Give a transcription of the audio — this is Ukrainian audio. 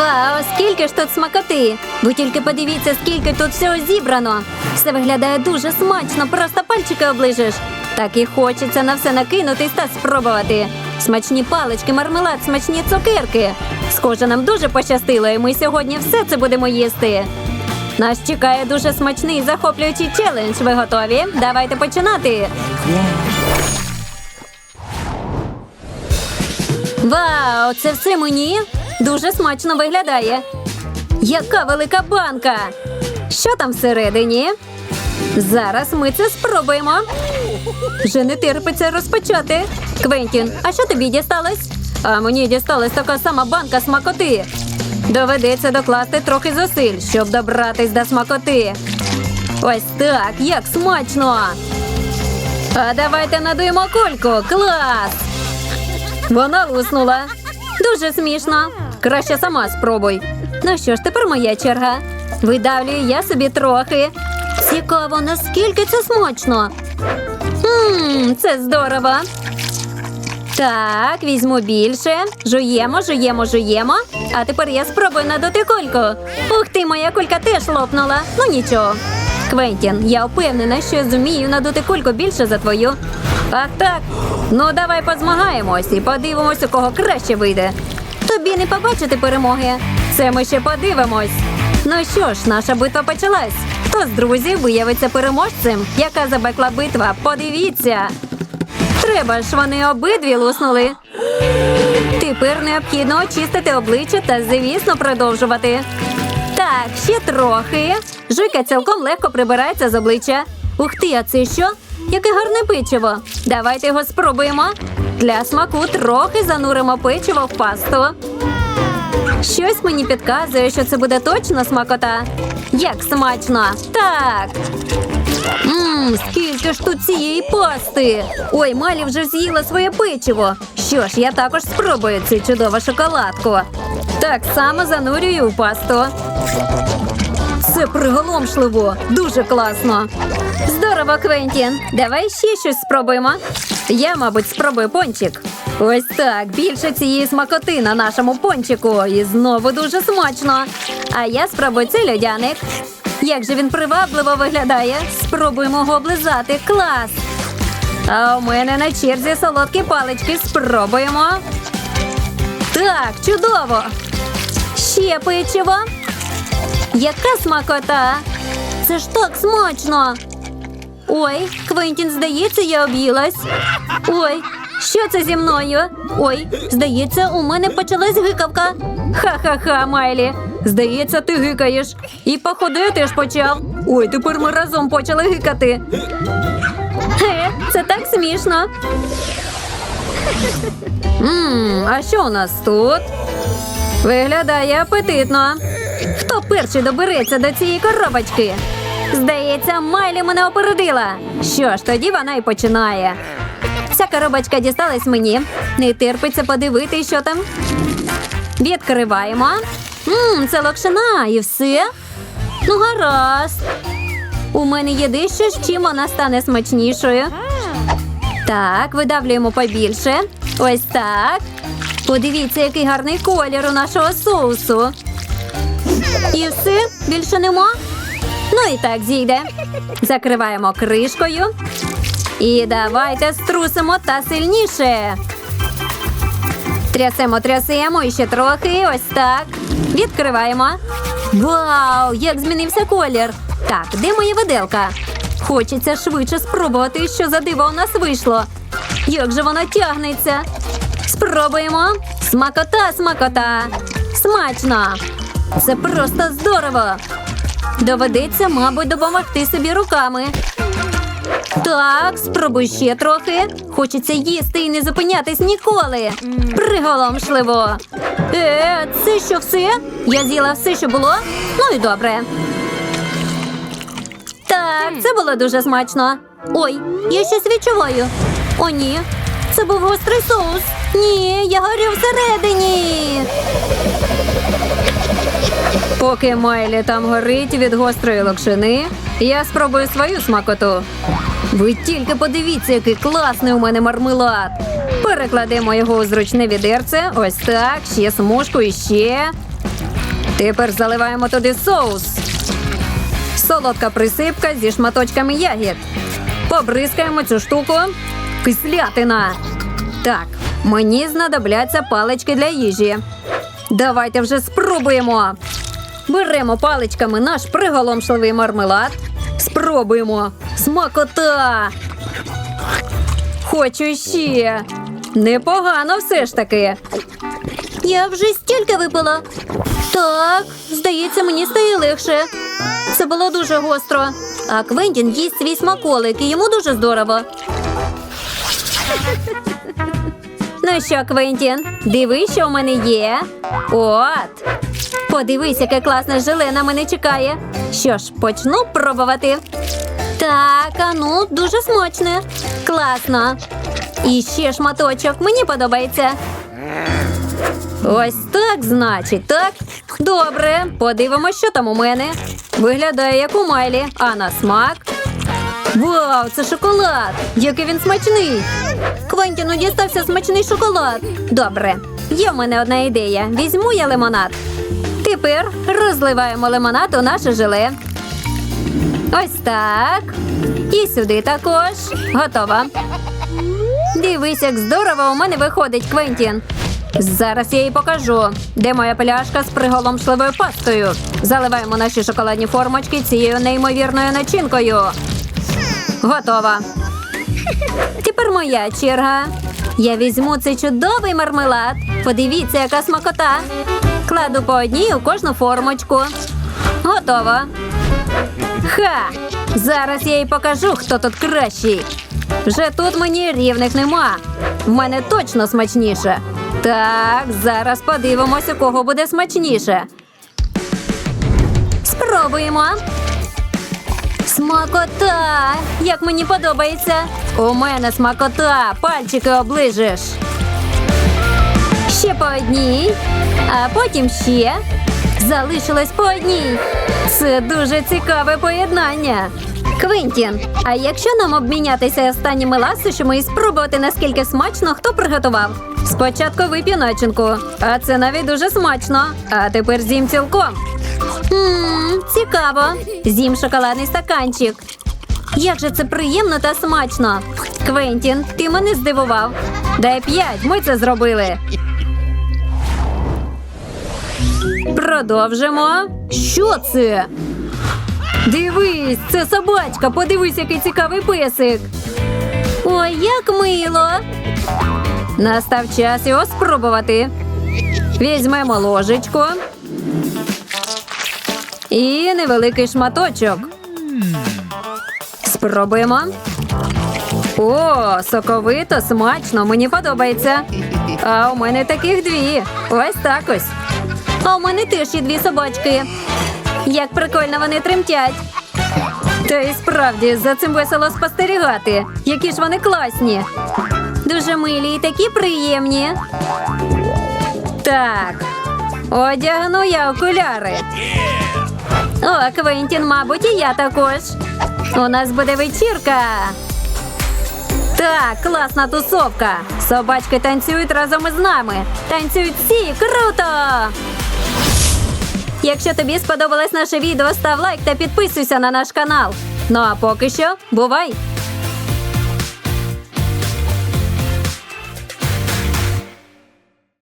Вау, скільки ж тут смакоти! Ви тільки подивіться, скільки тут всього зібрано. Все виглядає дуже смачно, просто пальчики оближеш. Так і хочеться на все накинутись та спробувати. Смачні палички, мармелад, смачні цукерки. Схоже, нам дуже пощастило, і ми сьогодні все це будемо їсти. Нас чекає дуже смачний захоплюючий челендж. Ви готові? Давайте починати. Вау, це все мені? Дуже смачно виглядає. Яка велика банка! Що там всередині? Зараз ми це спробуємо. Вже не терпиться розпочати. Квентін, а що тобі дісталось? А мені дісталась така сама банка смакоти. Доведеться докласти трохи зусиль, щоб добратись до смакоти. Ось так, як смачно. А давайте надуємо кульку. Клас! Вона луснула. Дуже смішно. Краще сама спробуй. Ну що ж, тепер моя черга. Видавлюю я собі трохи. Цікаво, наскільки це смачно. Ммм, це здорово. Так, візьму більше. Жуємо, жуємо, жуємо. А тепер я спробую надути кульку. Ух ти, моя кулька теж лопнула. Ну нічого. Квентін, я впевнена, що зумію надути кульку більше за твою. Ах так. Ну давай позмагаємось і подивимось, у кого краще вийде. Тобі не побачити перемоги. Це ми ще подивимось. Ну що ж, наша битва почалась. Хто з друзів виявиться переможцем? Яка забекла битва? Подивіться. Треба ж, вони обидві луснули. Тепер необхідно очистити обличчя та, звісно, продовжувати. Так, ще трохи. Жуйка цілком легко прибирається з обличчя. Ух ти, а це що? Яке гарне печиво. Давайте його спробуємо. Для смаку трохи зануримо печиво в пасту. Щось мені підказує, що це буде точно смакота. Як смачно! Так. Ммм, скільки ж тут цієї пасти. Ой, Малі вже з'їла своє печиво. Що ж, я також спробую цю чудову шоколадку. Так само занурюю у пасту. Це приголомшливо, дуже класно. Здорово, Квентін. Давай ще щось спробуємо. Я, мабуть, спробую пончик. Ось так, більше цієї смакоти на нашому пончику. І знову дуже смачно. А я спробую цей льодяник. Як же він привабливо виглядає. Спробуємо його облизати. Клас. А у мене на черзі солодкі палички. Спробуємо. Так, чудово. Ще печиво. Яка смакота? Це ж так смачно. Ой, Квентін, здається, я об'їлась. Ой, що це зі мною? Ой, здається, у мене почалась гикавка. Ха-ха-ха, Майлі. Здається, ти гикаєш. І походу я теж почав. Ой, тепер ми разом почали гикати. Хе, це так смішно. Ммм, а що у нас тут? Виглядає апетитно. Хто перший добереться до цієї коробочки? Здається, Майлі мене опередила. Що ж, тоді вона і починає. Ця коробочка дісталась мені. Не терпиться подивитись, що там. Відкриваємо. Ммм, це локшина і все. Ну, гаразд. У мене є дещо, з чим вона стане смачнішою. Так, видавлюємо побільше. Ось так. Подивіться, який гарний колір у нашого соусу. І все, більше нема. Ну і так зійде. Закриваємо кришкою. І давайте струсимо та сильніше. Трясемо, трясемо і ще трохи. Ось так. Відкриваємо. Вау, як змінився колір. Так, де моя виделка? Хочеться швидше спробувати, що за диво у нас вийшло. Як же воно тягнеться? Спробуємо. Смакота, смакота. Смачно. Це просто здорово. Доведеться, мабуть, допомогти собі руками. Так, спробуй ще трохи. Хочеться їсти і не зупинятись ніколи. Приголомшливо. Е, це що все? Я з'їла все, що було? Ну і добре. Так, це було дуже смачно. Ой, я щось відчуваю. О, ні. Це був гострий соус. Ні, я горю всередині. Поки Майлі там горить від гострої локшини, я спробую свою смакоту. Ви тільки подивіться, який класний у мене мармелад. Перекладемо його у зручне відерце. Ось так, ще смужку і ще. Тепер заливаємо туди соус. Солодка присипка зі шматочками ягід. Побризкаємо цю штуку. Кислятина. Так, мені знадобляться палички для їжі. Давайте вже спробуємо. Беремо паличками наш приголомшливий мармелад. Спробуємо. Смакота. Хочу ще. Непогано все ж таки. Я вже стільки випила. Так, здається, мені стає легше. Це було дуже гостро. А Квентін їсть свій смаколик, і йому дуже здорово. Ну що, Квентін, дивись, що в мене є. От. Подивись, яке класне желе на мене чекає. Що ж, почну пробувати. Так, а ну, дуже смачне. Класно. І ще шматочок. Мені подобається. Ось так, значить, так. Добре, подивимось, що там у мене. Виглядає як у Майлі, а на смак. Вау, це шоколад! Який він смачний! Квентіну дістався смачний шоколад. Добре, є в мене одна ідея. Візьму я лимонад. Тепер розливаємо лимонад у наше желе. Ось так. І сюди також. Готово. Дивись, як здорово у мене виходить, Квентін. Зараз я їй покажу, де моя пляшка з приголомшливою пастою. Заливаємо наші шоколадні формочки цією неймовірною начинкою. Готова. Тепер моя черга. Я візьму цей чудовий мармелад. Подивіться, яка смакота. Кладу по одній у кожну формочку. Готово. Ха! Зараз я їй покажу, хто тут кращий. Вже тут мені рівних нема. В мене точно смачніше. Так, зараз подивимось, у кого буде смачніше. Спробуємо. Смакота! Як мені подобається. У мене смакота, пальчики оближеш. Ще по одній, а потім ще. Залишилось по одній. Це дуже цікаве поєднання. Квентін, а якщо нам обмінятися останніми ласощами і спробувати, наскільки смачно хто приготував? Спочатку вип'ю начинку, а це навіть дуже смачно. А тепер з'їм цілком. Цікаво. З'їм шоколадний стаканчик. Як же це приємно та смачно. Квентін, ти мене здивував. Дай п'ять, ми це зробили. Продовжимо. Що це? Дивись, це собачка. Подивись, який цікавий песик. Ой, як мило. Настав час його спробувати. Візьмемо ложечку. І невеликий шматочок. Спробуємо. О, соковито, смачно, мені подобається. А у мене таких дві. Ось так ось. А у мене теж є дві собачки. Як прикольно вони тремтять. Та і справді за цим весело спостерігати. Які ж вони класні. Дуже милі і такі приємні. Так, одягну я окуляри. О, Квентін, мабуть, і я також. У нас буде вечірка. Так, класна тусовка. Собачки танцюють разом із нами. Танцюють всі круто! Якщо тобі сподобалось наше відео, став лайк та підписуйся на наш канал. Ну а поки що, бувай!